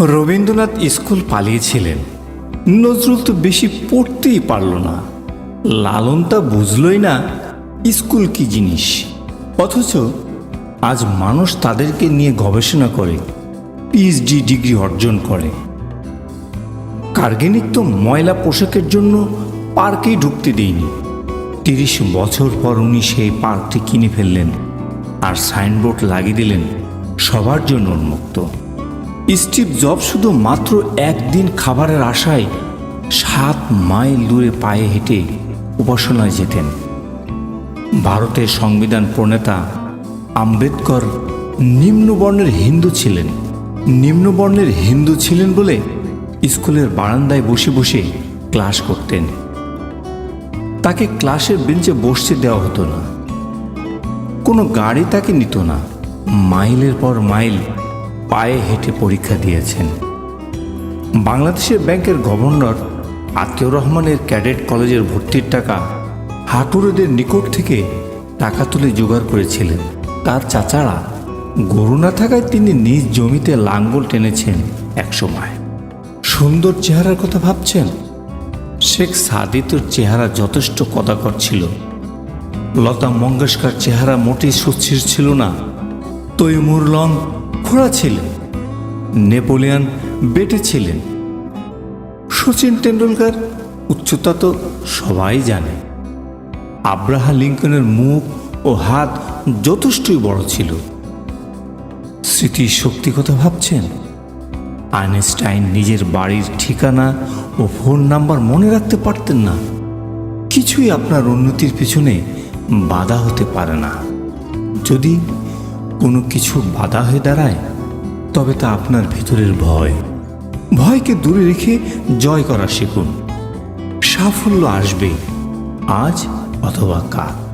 Rabindranath school পালিয়েছিলেন। Nazrul তো বেশি পড়তেই পারল না। লালন তা বুঝলই না, স্কুল কি জিনিস? অথচ আজ মানুষ তাদেরকে নিয়ে গবেষণা করে পিএইচডি ডিগ্রি অর্জন করে। কার্গেনিক তো ময়লা পোশাকের জন্য পার্কেই ঢুকতে দেয়নি। তিরিশ বছর পর উনি সেই পার্কটি কিনে ফেললেন, আর সাইনবোর্ড লাগিয়ে দিলেন, সবার জন্য উন্মুক্ত। স্টিভ জব শুধু মাত্র একদিন খাবারের আশায় সাত মাইল দূরে পায়ে হেঁটে উপাসনায় যেতেন। ভারতের সংবিধান প্রণেতা আম্বেদকর নিম্নবর্ণের হিন্দু ছিলেন। নিম্নবর্ণের হিন্দু ছিলেন বলে স্কুলের বারান্দায় বসে বসে ক্লাস করতেন। তাকে ক্লাসের বেঞ্চে বসতে দেওয়া হতো না। কোনো গাড়ি তাকে নিত না। মাইলের পর মাইল পায়ে হেঁটে পরীক্ষা দিয়েছেন। বাংলাদেশের ব্যাংকের গভর্নর আতিউর রহমানের ক্যাডেট কলেজের ভর্তির টাকা হাটুরেদের নিকট থেকে টাকা তুলে জোগাড় করেছিলেন। তার চাচারা গরু না থাকায় তিনি নিজ জমিতে লাঙ্গল টেনেছেন একসময় সুন্দর চেহারার কথা ভাবছেন? শেখ সাদিতের চেহারা যথেষ্ট কদাকর ছিল। লতা মঙ্গেশকর চেহারা মোটেই সুস্থির ছিল না। তৈমুর লং খোড়া ছিলেন, নেপোলিয়ান বেটে ছিলেন। সচিন টেন্ডুলকার উচ্চতা তো সবাই জানে। আব্রাহা লিঙ্কনের মুখ ও হাত যথেষ্টই বড় ছিল। স্মৃতি শক্তি কথা ভাবছেন? আইনস্টাইন নিজের বাড়ির ঠিকানা ও ফোন নাম্বার মনে রাখতে পারতেন না। কিছুই আপনার উন্নতির পিছনে বাধা হতে পারে না। যদি কোনো কিছু বাধা হয়ে দাঁড়ায়, তবে তা আপনার ভেতরের ভয়। ভয়কে দূরে রেখে জয় করা শিখুন। সাফল্য আসবে আজ অথবা কাল।